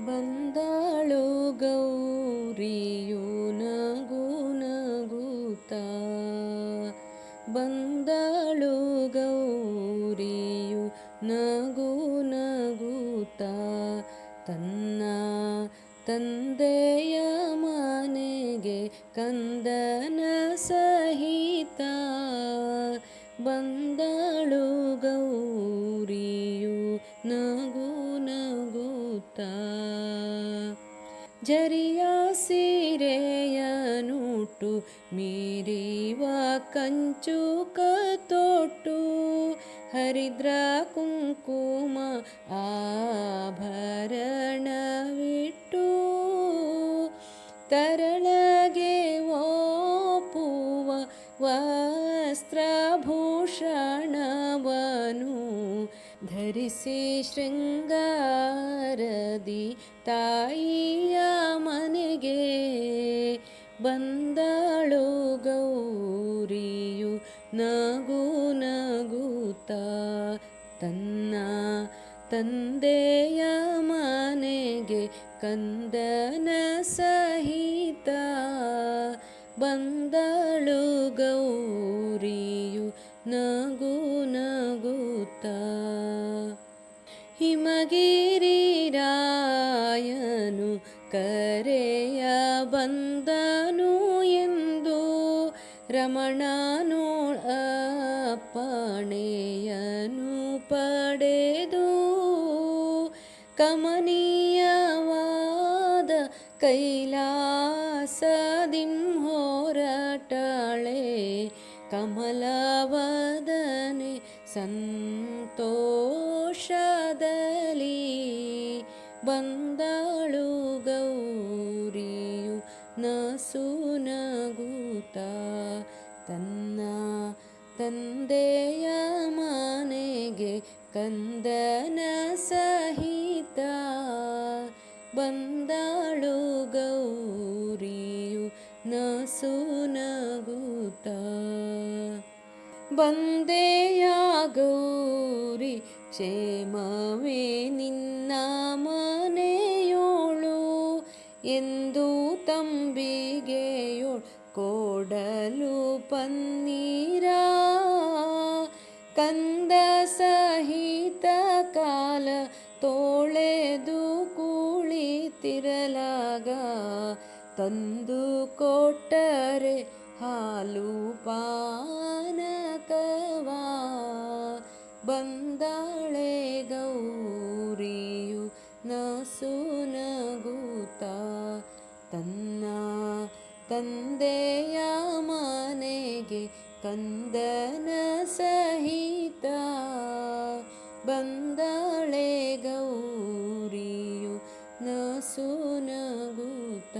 ಬಂದಾಳು ಗೌರಿಯು ನಗು ನಗುತ್ತ. ಬಂದಾಳು ಗೌರಿಯು ನಗು ನಗುತ್ತ. ತನ್ನ ತಂದೆಯ ಮನೆಗೆ ಕಂದನ ಸಹಿತ. ಬಂದಳು ಗೌರಿಯು ನಗು ನಗುತ್ತ. ಸೀರೆಯನುಟು ಮೀರಿವ ಕಂಚು ಕತೊಟ್ಟು ಹರಿದ್ರ ಕುಂಕುಮ ಆಭರಣವಿಟ್ಟು ತರಳಗೆ ಒಪ್ಪುವ ವಸ್ತ್ರಭೂಷಣವನು ಧರಿಸಿ ಶೃಂಗಾರದಿ ತಾಯಿಯ ಮನೆಗೆ ಬಂದಳು ಗೌರಿಯು ನಗು ನಗುತ್ತ ತನ್ನ ತಂದೆಯ ಮನೆಗೆ ಕಂದನ ಸಹಿತ ಬಂದಳು ಗೌರಿಯು ನಗು ನಗುತ್ತ. ಹಿಮಗಿರಿ ರಾಯನು ಬಂದನು ರಮಣನೋಳ್ ಅಪ್ಪಣೆಯನು ಪಡೆದು ಕಮನೀಯವಾದ ಕೈಲಾಸದಿಂ ಹೊರಟಳೆ ಕಮಲವದನೆ ಸಂತೋಷದಲ್ಲಿ ಬಂದಳು ಗೌರಿಯು ನಸು ನಗುತ್ತ ತನ್ನ ತಂದೆಯ ಮನೆಗೆ ಕಂದನ ಸಹಿತ ಬಂದಾಳು ಗೌರಿಯು ನಸು ನಗುತ ಬಂದೆಯ ಗೌರಿ, ಕ್ಷೇಮವೇ ನಿನ್ನ ಮನೆಯೋಳು ಎಂದು ಪನ್ನೀರ ಕಂದ ಸಹಿತ ಕಾಲ ತೋಳೆದು ಕುಳಿತಿರಲಾಗ, ತಂದು ಕೊಟ್ಟರೆ ಹಾಲು ಪಾನಕವಾ. ಬಂದಾಳೆ ಗೌರಿಯು ನಸು ನಗುತ್ತ, ತನ್ನ ತಂದೆಯ ಕಂದನ ಸಹಿತ ಬಂದಾಳೆ ಗೌರಿಯು ನಸು ನಗುತ್ತ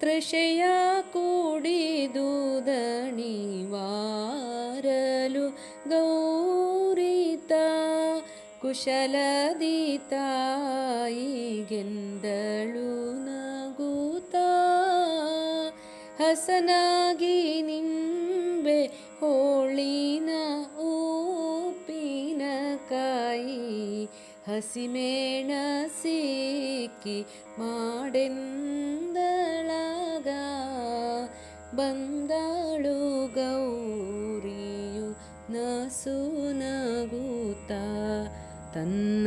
ತೃಷೆಯ ಕೂಡಿದು ದಣಿವಾರಲು ಗೌರಿತ ಕುಶಲದಿ ತಾಯಿಗೆಂದಳು ನಗುತ್ತ ಹಸನಾಗಿ ನಿಂಬೆ ಹೋಳಿನ ಉಪ್ಪಿನಕಾಯಿ ಹಸಿಮೇಣ ಸಿಕ್ಕಿ ಮಾಡೆಂದಳಾಗ ಬಂದಳು ಗೌರಿಯು ನಸು ನಗುತ್ತ ತನ್ನ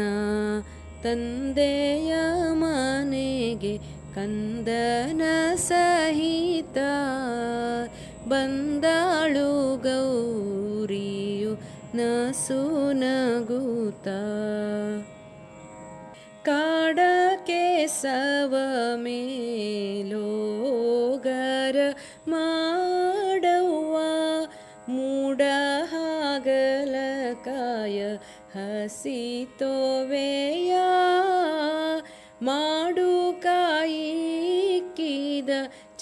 ತಂದೆಯ ಮನೆಗೆ ಕಂದನ ಸಹಿತ ಬಂದಾಳು ಗೌರಿಯು ನಸು ನಗುತ್ತ ಕಾಡಕ್ಕೆ ಸವ ಮೇಲೋಗರ ಮಾಡುವ ಮೂಡ ಹಾಗಲಕಾಯ ಹಸಿ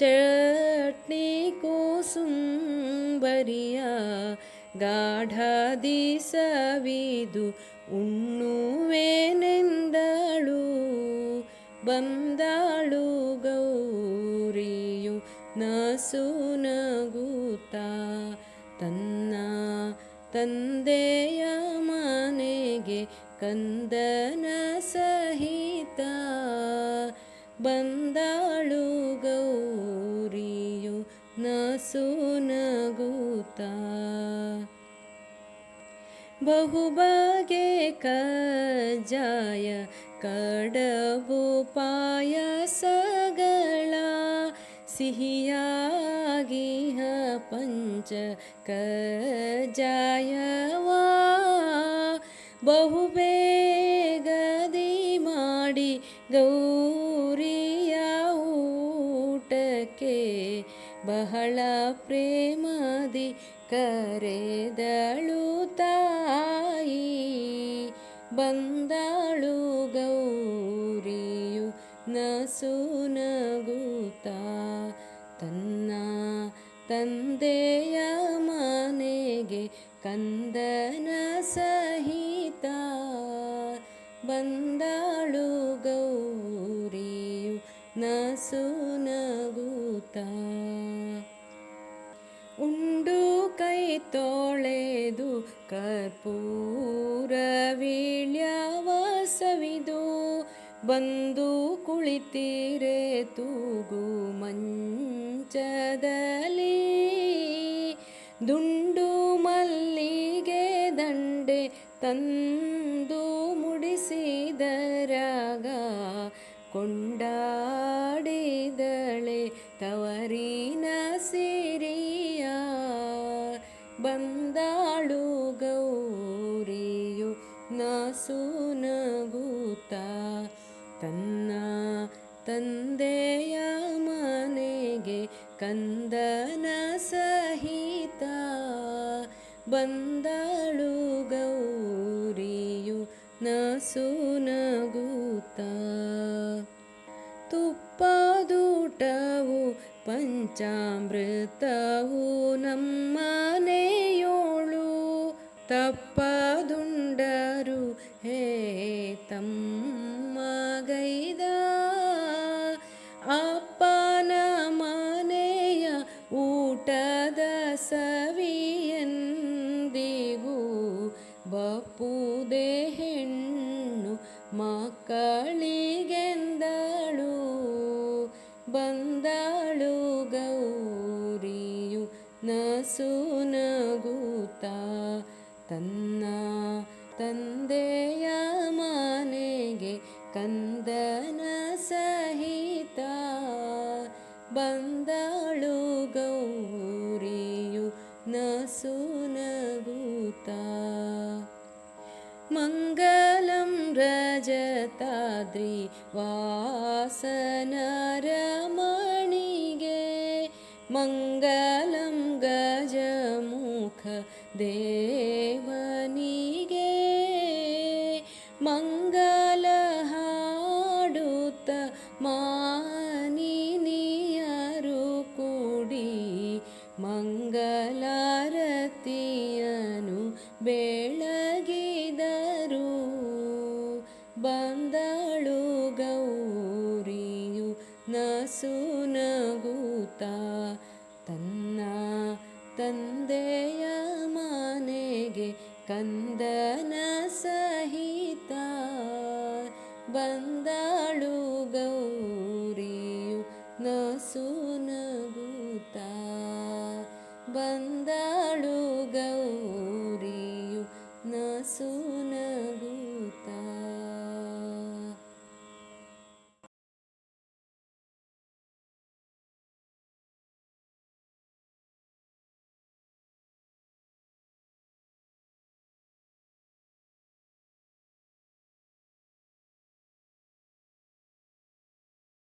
ಚಟ್ನಿ ಕೋಸುಂಬರಿಯ ಗಾಢದಿ ಸವಿದು ಉಣ್ಣುವೆನೆಂದಳು. ಬಂದಾಳು ಗೌರಿಯು ನಸು ನಗುತ್ತ ತನ್ನ ತಂದೆಯ ಮನೆಗೆ ಕಂದನ ಸಹಿತ ಬಂದಾಳು बहुबगे कजाय कडबोपाया सगला सिह गीह पञ्च कजायवा। बहुबेगदि माडि गौ ಬಹಳ ಪ್ರೇಮದಿ ಕರೆದಳು ತಾಯಿ. ಬಂದಾಳು ಗೌರಿಯು ನಸು ನಗುತ್ತಾ. ತನ್ನ ತಂದೆಯ ಮನೆಗೆ ಕಂದನ ಸಹಿತ. ಬಂದಾಳು ಗೌರಿಯು ನಸು ನಗುತ್ತಾ ಉಂಡು ಕೈ ತೊಳೆದು ಕರ್ಪೂರ ಸವಿದು ಬಂದು ಕುಳಿತೀರೆ ತೂಗು ಮಂಚದಲ್ಲಿ. ದುಂಡು ಮಲ್ಲಿಗೆ ದಂಡೆ ತಂದು ಮುಡಿಸಿದರಾಗ ಕೊಂಡಾಡಿದಳೆ ನಸು ನಗುತ್ತಾ ತನ್ನ ತಂದೆಯ ಮನೆಗೆ ಕಂದನ ಸಹಿತ ಬಂದಳು ಗೌರಿಯು ನಸು ನಗುತ್ತಾ ತುಪ್ಪದೂಟವು ಪಂಚಾಮೃತವು ನಮ್ಮನೆಯೋಳು ತಪ್ಪ ತಮ್ಮಗೈದ ಅಪ್ಪನ ಮನೆಯ ಊಟದ ಸವಿಯಂದಿಗೂ ಬಪ್ಪುದೆ ಹೆಣ್ಣು ಮಕ್ಕಳಿಗೆಂದಳು ಬಂದಾಳು ಗೌರಿಯು ನಸುನಗುತ್ತ ತನ್ನ ತಂದೆಯ ಮನೆಗೆ ಕಂದನ ಸಹಿತ ಬಂದಾಳು ಗೌರಿಯು ನಸು ನಗುತ್ತಾ मङ्गलं रजताद्रि वासनरमणिगे मङ्गलं गजमुख देवनिगे ಬೆಳಗಿದರು. ಬಂದಳು ಗೌರಿಯು ನಸು ನಗುತ್ತಾ. ತನ್ನ ತಂದೆಯ ಮನೆಗೆ ಕಂದನ ಸಹಿತ ಬಂದಾಳು ಗೌರಿಯು